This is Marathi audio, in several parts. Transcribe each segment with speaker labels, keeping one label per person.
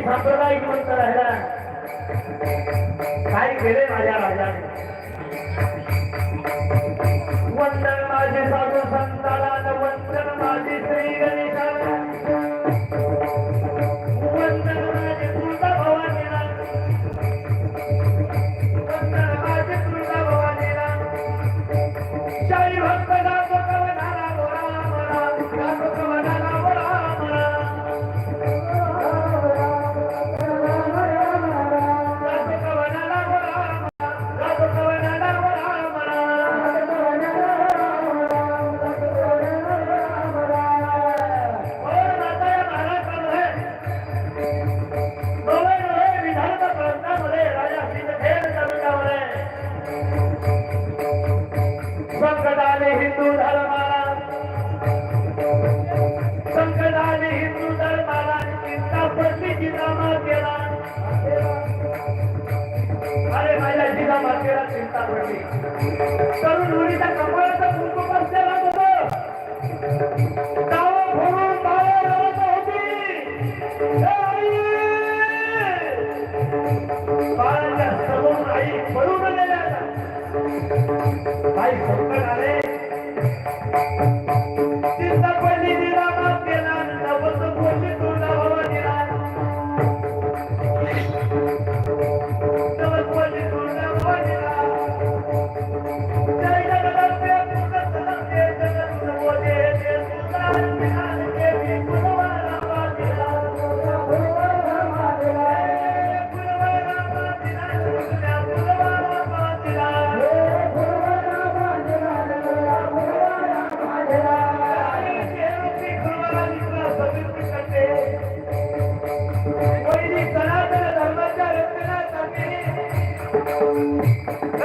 Speaker 1: मी सांप्रदायिक म्हणून राहिला काय केले माझ्या राजाने. वंदन माझे साधू संकट आले हिंदू धर्माला. संकट आले हिंदू धर्माला चिंता पडली जिजा मातेला अरे माझ्या जिजा मातेला चिंता पडली. तरुण मुलीचा कपाळाचा कुंकू बसलेला はい、ここかね。Thank you.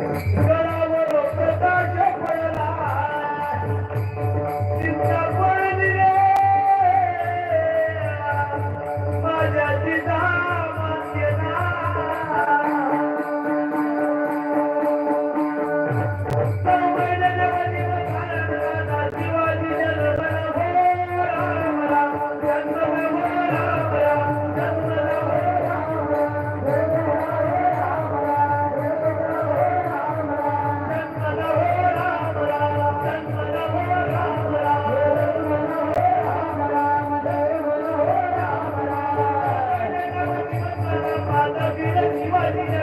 Speaker 1: Pero bueno, total, yo Hallelujah.